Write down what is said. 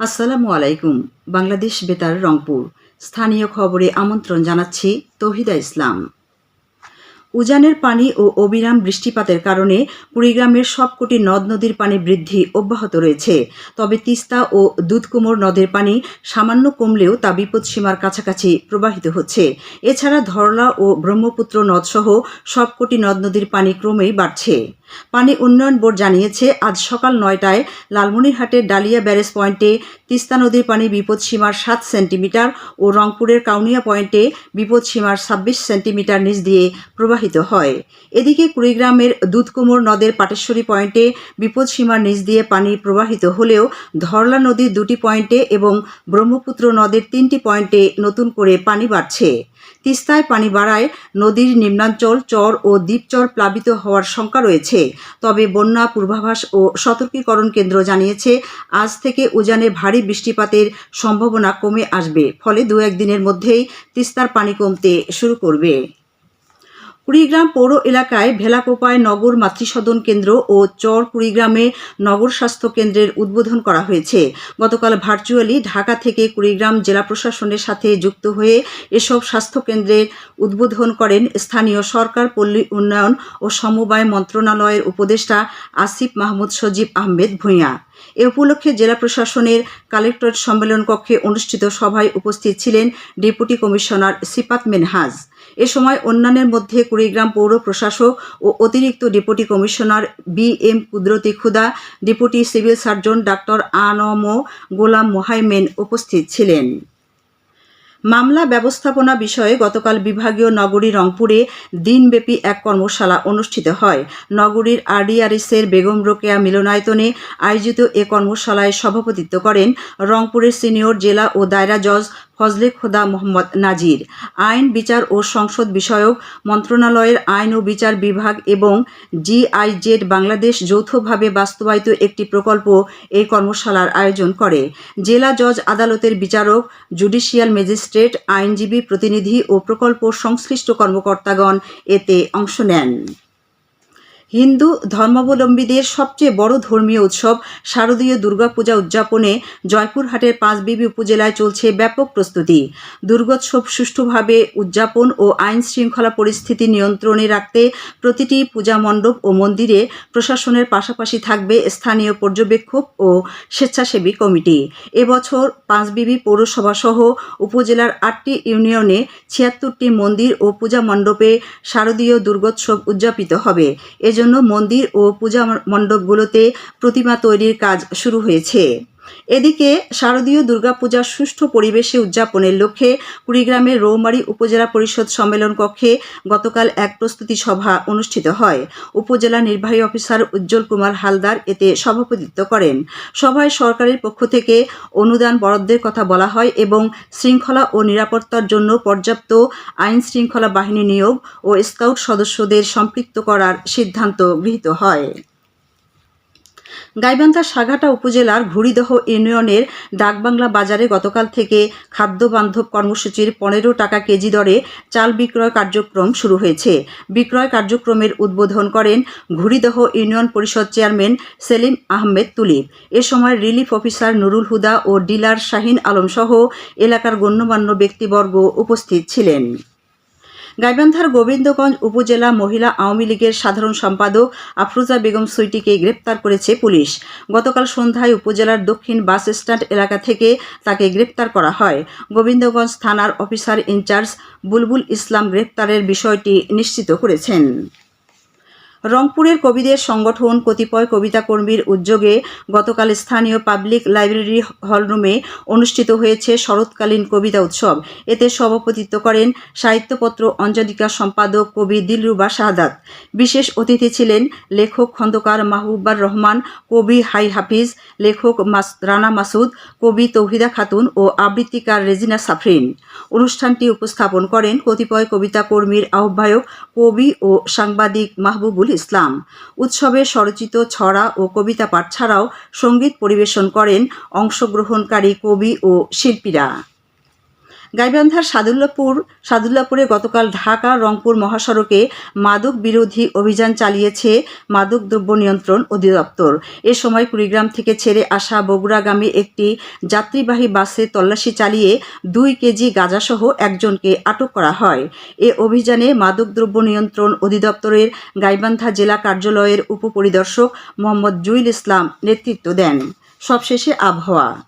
আসসালামু আলাইকুম, বাংলাদেশ বেতার রংপুর। স্থানীয় খবরে আমন্ত্রণ জানাচ্ছি তহিদা ইসলাম। উজানের পানি ও অবিরাম বৃষ্টিপাতের কারণে কুড়িগ্রামের সবকটি নদ নদীর পানি বৃদ্ধি অব্যাহত রয়েছে। তবে তিস্তা ও দুধকুমোর নদের পানি সামান্য কমলেও তা বিপদসীমার কাছাকাছি প্রবাহিত হচ্ছে। এছাড়া ধরলা ও ব্রহ্মপুত্র নদসহ সবকটি নদ নদীর পানি ক্রমেই বাড়ছে। পানি উন্নয়ন বোর্ড জানিয়েছে, আজ সকাল নয়টায় লালমনিরহাটের ডালিয়া ব্যারেজ পয়েন্টে তিস্তা নদীর পানি বিপদসীমার সাত সেন্টিমিটার ও রংপুরের কাউনিয়া পয়েন্টে বিপদসীমার ছাব্বিশ সেন্টিমিটার নিচ দিয়ে প্রবাহিত হয়। এদিকে কুড়িগ্রামের দুধকুমোর নদের পাটেশ্বরী পয়েন্টে বিপদসীমার নিচ দিয়ে পানি প্রবাহিত হলেও ধরলা নদীর দুটি পয়েন্টে এবং ব্রহ্মপুত্র নদের তিনটি পয়েন্টে নতুন করে পানি বাড়ছে। তিস্তায় পানি বাড়ায় নদীর নিম্নাঞ্চল, চর ও দ্বীপচর প্লাবিত হওয়ার শঙ্কা রয়েছে। তবে বন্যা পূর্বাভাস ও সতর্কীকরণ কেন্দ্র জানিয়েছে, আজ থেকে উজানে ভারী বৃষ্টিপাতের সম্ভাবনা কমে আসবে, ফলে দু একদিনের মধ্যেই তিস্তার পানি কমতে শুরু করবে। কুড়িগ্রাম পৌর এলাকায় ভেলাকোপায় নগর মাতৃসদন কেন্দ্র ও চর কুড়িগ্রামে নগর স্বাস্থ্য কেন্দ্রের উদ্বোধন করা হয়েছে। গতকাল ভার্চুয়ালি ঢাকা থেকে কুড়িগ্রাম জেলা প্রশাসনের সাথে যুক্ত হয়ে এসব স্বাস্থ্য কেন্দ্রের উদ্বোধন করেন স্থানীয় সরকার, পল্লী উন্নয়ন ও সমবায় মন্ত্রণালয়ের উপদেষ্টা আসিফ মাহমুদ সজীব আহমেদ ভূঁইয়া। এ উপলক্ষে জেলা প্রশাসনের কালেক্টরেট সম্মেলন কক্ষে অনুষ্ঠিত সভায় উপস্থিত ছিলেন ডেপুটি কমিশনার সিপাত মেনহাজ। এ সময় অন্যান্যের মধ্যে কুড়িগ্রাম পৌর প্রশাসক ও অতিরিক্ত deputy commissioner B M Kudrati Khuda, deputy civil surgeon doctor আনম গোলাম মোহাইমেন উপস্থিত ছিলেন। মামলা ব্যবস্থাপনা বিষয়ে গতকাল বিভাগীয় নগরী রংপুরে দিনব্যাপী এক কর্মশালা অনুষ্ঠিত হয়। নগরীর আরডিআরএসের বেগম রোকেয়া মিলনায়তনে আয়োজিত এ কর্মশালায় সভাপতিত্ব করেন রংপুরের সিনিয়র জেলা ও দায়রা জজ ফজলে খোদা মোহাম্মদ নাজির। আইন, বিচার ও সংসদ বিষয়ক মন্ত্রণালয়ের আইন ও বিচার বিভাগ এবং জিআইজেড বাংলাদেশ যৌথভাবে বাস্তবায়িত একটি প্রকল্প এই কর্মশালার আয়োজন করে। জেলা জজ আদালতের বিচারক, জুডিশিয়াল ম্যাজিস্ট্রেট, আইনজীবী প্রতিনিধি ও প্রকল্প সংশ্লিষ্ট কর্মকর্তাগণ এতে অংশ নেন। হিন্দু ধর্মাবলম্বীদের সবচেয়ে বড় ধর্মীয় উৎসব শারদীয় দুর্গাপূজা উদযাপনে জয়পুরহাটের পাঁচবিবি উপজেলায় চলছে ব্যাপক প্রস্তুতি। দুর্গোৎসব সুষ্ঠুভাবে উদযাপন ও আইন শৃঙ্খলা পরিস্থিতি নিয়ন্ত্রণে রাখতে প্রতিটি পূজা মণ্ডপ ও মন্দিরে প্রশাসনের পাশাপাশি থাকবে স্থানীয় পর্যবেক্ষক ও স্বেচ্ছাসেবী কমিটি। এবছর পাঁচবিবি পৌরসভা সহ উপজেলার আটটি ইউনিয়নে ছিয়াত্তরটি মন্দির ও পূজা মণ্ডপে শারদীয় দুর্গোৎসব উদযাপিত হবে। এজন্য মন্দির ও পূজা মণ্ডপগুলোতে প্রতিমা তৈরির কাজ শুরু হয়েছে। এদিকে শারদীয় দুর্গাপূজার সুষ্ঠু পরিবেশে উদযাপনের লক্ষ্যে কুড়িগ্রামের রৌমারী উপজেলা পরিষদ সম্মেলন কক্ষে গতকাল এক প্রস্তুতি সভা অনুষ্ঠিত হয়। উপজেলা নির্বাহী অফিসার উজ্জ্বল কুমার হালদার এতে সভাপতিত্ব করেন। সভায় সরকারের পক্ষ থেকে অনুদান বরাদ্দের কথা বলা হয় এবং শৃঙ্খলা ও নিরাপত্তার জন্য পর্যাপ্ত আইন শৃঙ্খলা বাহিনী নিয়োগ ও স্কাউট সদস্যদের সম্পৃক্ত করার সিদ্ধান্ত গৃহীত হয়। গাইবান্ধা সাঘাটা উপজেলার ঘুড়িদহ ইউনিয়নের ডাকবাংলা বাজারে গতকাল থেকে খাদ্য বান্ধব কর্মসূচির পনেরো টাকা কেজি দরে চাল বিক্রয় কার্যক্রম শুরু হয়েছে। বিক্রয় কার্যক্রমের উদ্বোধন করেন ঘুড়িদহ ইউনিয়ন পরিষদ চেয়ারম্যান সেলিম আহমেদ তুলিব। এ সময় রিলিফ অফিসার নুরুল হুদা ও ডিলার শাহিন আলম সহ এলাকার গণ্যমান্য ব্যক্তিবর্গ উপস্থিত ছিলেন। গাইবান্ধার গোবিন্দগঞ্জ উপজেলা মহিলা আওয়ামী লীগের সাধারণ সম্পাদক আফরুজা বেগম সুইটিকে গ্রেপ্তার করেছে পুলিশ। গতকাল সন্ধ্যায় উপজেলার দক্ষিণ বাস স্ট্যান্ড এলাকা থেকে তাকে গ্রেপ্তার করা হয়। গোবিন্দগঞ্জ থানার অফিসার ইনচার্জ বুলবুল ইসলাম গ্রেপ্তারের বিষয়টি নিশ্চিত করেছেন। রংপুরের কবিদের সংগঠন কতিপয় কবিতা কর্মীর উদ্যোগে গতকাল স্থানীয় পাবলিক লাইব্রেরি হলরুমে অনুষ্ঠিত হয়েছে শরৎকালীন কবিতা উৎসব। এতে সভাপতিত্ব করেন সাহিত্যপত্র, অঞ্জলিকা সম্পাদক, কবি দিলরুবা শাহাদাত। বিশেষ অতিথি ছিলেন লেখক খন্দকার মাহবুবার রহমান, কবি হাই হাফিজ, লেখক রানা মাসুদ, কবি তৌহিদা খাতুন ও আবৃত্তিকার রেজিনা সাফরিন। অনুষ্ঠানটি উপস্থাপন করেন কতিপয় কবিতা কর্মীর আহ্বায়ক কবি ও সাংবাদিক মাহবুবুল ইসলাম। উৎসবে স্বরচিত ছড়া ও কবিতা পাঠ ছাড়াও সংগীত পরিবেশন করেন অংশগ্রহণকারী কবি ও শিল্পীরা। গাইবান্ধার সাদুল্লাপুর, সাদুল্লাপুরে গতকাল ঢাকা, রংপুর মহাসড়কে মাদক বিরোধী অভিযান চালিয়েছে মাদক দ্রব্য নিয়ন্ত্রণ অধিদপ্তর। এ সময় কুড়িগ্রাম থেকে ছেড়ে আসা বগুড়াগামী একটি যাত্রীবাহী বাসে তল্লাশি চালিয়ে দুই কেজি গাঁজাসহ একজনকে আটক করা হয়। এ অভিযানে মাদকদ্রব্য নিয়ন্ত্রণ অধিদপ্তরের গাইবান্ধা জেলা কার্যালয়ের উপপরিদর্শক মোহাম্মদ জুইল ইসলাম নেতৃত্ব দেন। সবশেষে আবহাওয়া।